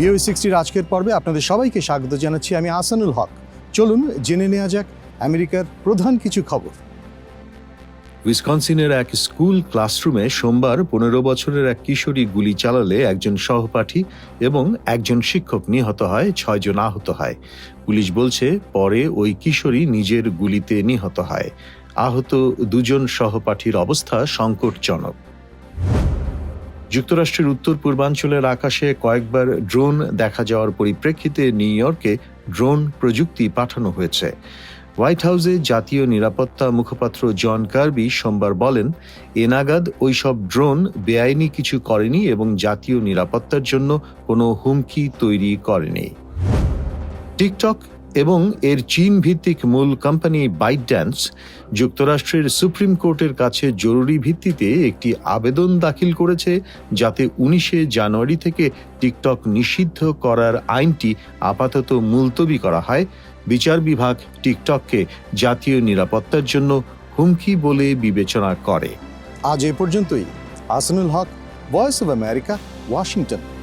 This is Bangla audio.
ভিও সিক্সটির আজকের পর্বে আপনাদের সবাইকে স্বাগত জানাচ্ছি আমি আসানুল হক। চলুন জেনে নেওয়া যাক আমেরিকার প্রধান কিছু খবর। উইসকনসিনের এক স্কুল ক্লাসরুমে সোমবার পনেরো বছরের এক কিশোরী গুলি চালালে একজন সহপাঠী এবং একজন শিক্ষক নিহত হয়, ছয়জন আহত হয়। পুলিশ বলছে, পরে ওই কিশোরী নিজের গুলিতে নিহত হয়। আহত দুজন সহপাঠীর অবস্থা সংকটজনক। যুক্তরাষ্ট্রের উত্তর পূর্বাঞ্চলের আকাশে কয়েকবার ড্রোন দেখা যাওয়ার পরিপ্রেক্ষিতে নিউ ইয়র্কে ড্রোন প্রযুক্তি পাঠানো হয়েছে। হোয়াইট হাউসে জাতীয় নিরাপত্তা মুখপাত্র জন কার্বি সোমবার বলেন, এ নাগাদ ওইসব ড্রোন বেআইনি কিছু করেনি এবং জাতীয় নিরাপত্তার জন্য কোনো হুমকি তৈরি করেনি। টিকটক এবং এর চীন ভিত্তিক মূল কোম্পানি বাইট ড্যান্স যুক্তরাষ্ট্রের সুপ্রিম কোর্টের কাছে জরুরি ভিত্তিতে একটি আবেদন দাখিল করেছে, যাতে উনিশে জানুয়ারি থেকে টিকটক নিষিদ্ধ করার আইনটি আপাতত মুলতবি করা হয়। বিচার বিভাগ টিকটককে জাতীয় নিরাপত্তার জন্য হুমকি বলে বিবেচনা করে। আজ এ পর্যন্তই। Ahsanul Haque Voice of America Washington